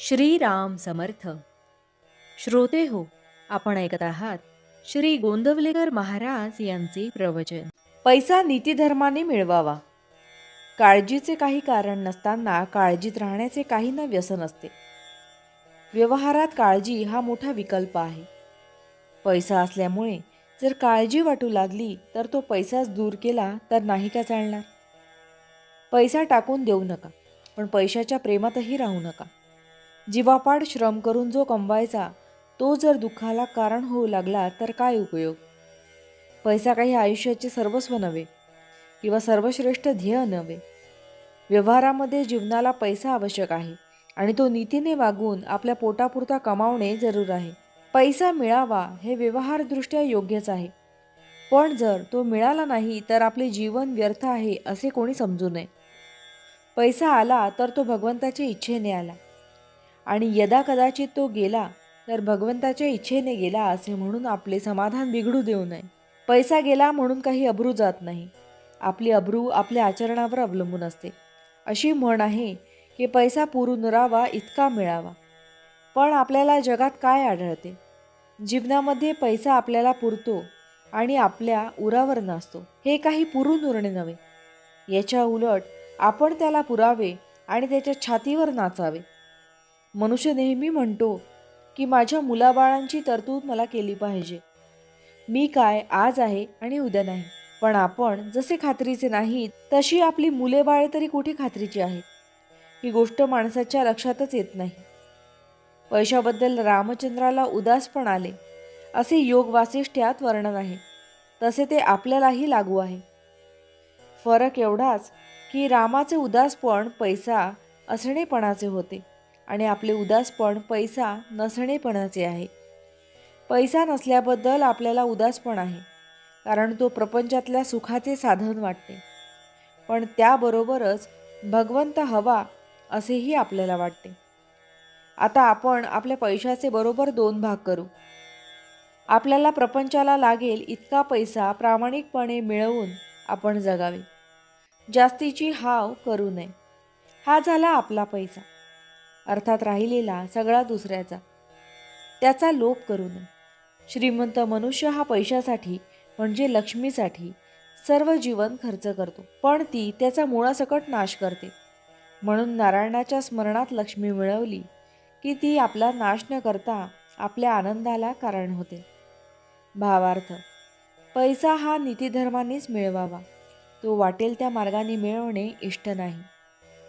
श्रीराम समर्थ. श्रोते हो आपण ऐकत आहात श्री गोंदवलेकर महाराज यांचे प्रवचन. पैसा नीतीधर्माने मिळवावा. काळजीचे काही कारण नसताना काळजीत राहण्याचे काही ना व्यसन असते. व्यवहारात काळजी हा मोठा विकल्प आहे. पैसा असल्यामुळे जर काळजी वाटू लागली तर तो पैसाच दूर केला तर नाही का चालणार? पैसा टाकून देऊ नका पण पैशाच्या प्रेमातही राहू नका. जीवापाड श्रम करून जो कमवायचा तो जर दुःखाला कारण होऊ लागला तर काय उपयोग? पैसा काही आयुष्याचे सर्वस्व नव्हे किंवा सर्वश्रेष्ठ ध्येय नव्हे. व्यवहारामध्ये जीवनाला पैसा आवश्यक आहे आणि तो नीतीने वागून आपल्या पोटापुरता कमावणे जरूर आहे. पैसा मिळावा हे व्यवहारदृष्ट्या योग्यच आहे. पण जर तो मिळाला नाही तर आपले जीवन व्यर्थ आहे असे कोणी समजू नये. पैसा आला तर तो भगवंताच्या इच्छेने आला. आणि यदा कदाचित तो गेला तर भगवंताच्या इच्छेने गेला असे म्हणून आपले समाधान बिघडू देऊ नये. पैसा गेला म्हणून काही अब्रू जात नाही. आपली अब्रू आपल्या आचरणावर अवलंबून असते. अशी म्हण आहे की पैसा पुरून राहावा इतका मिळावा. पण आपल्याला जगात काय आढळते? जीवनामध्ये पैसा आपल्याला पुरतो आणि आपल्या उरावर नसतो हे काही पुरून उरणे नव्हे. याच्या उलट आपण त्याला पुरावे आणि त्याच्या छातीवर नाचावे. मनुष्य नेहमी म्हणतो की माझ्या मुलाबाळांची तरतूद मला केली पाहिजे. मी काय आज आहे आणि उद्या नाही. पण आपण जसे खात्रीचे नाही तशी आपली मुले बाळे तरी कुठे खात्रीची आहेत ही गोष्ट माणसाच्या लक्षातच येत नाही. पैशाबद्दल रामचंद्राला उदास पण आले. असे योग वासिष्ठ्यात वर्णन आहे. तसे ते आपल्यालाही लागू आहे. फरक एवढाच की रामाचे उदासपण पैसा असणेपणाचे होते. आणि आपले उदासपण पैसा नसणेपणाचे आहे. पैसा नसल्याबद्दल आपल्याला उदासपण आहे कारण तो प्रपंचातल्या सुखाचे साधन वाटते. पण त्याबरोबरच भगवंत हवा असेही आपल्याला वाटते. आता आपण आपल्या पैशाचे बरोबर दोन भाग करू. आपल्याला प्रपंचाला लागेल इतका पैसा प्रामाणिकपणे मिळवून आपण जगावे. जास्तीची हाव करू नये. हा झाला आपला पैसा. अर्थात राहिलेला सगळा दुसऱ्याचा. त्याचा लोप करू नये श्रीमंत मनुष्य हा पैशासाठी म्हणजे लक्ष्मीसाठी सर्व जीवन खर्च करतो. पण ती त्याचा मुळासकट नाश करते. म्हणून नारायणाच्या स्मरणात लक्ष्मी मिळवली की ती आपला नाश न करता आपल्या आनंदाला कारण होते. भावार्थ पैसा हा नीतिधर्मानेच मिळवावा. तो वाटेल त्या मार्गाने मिळवणे इष्ट नाही.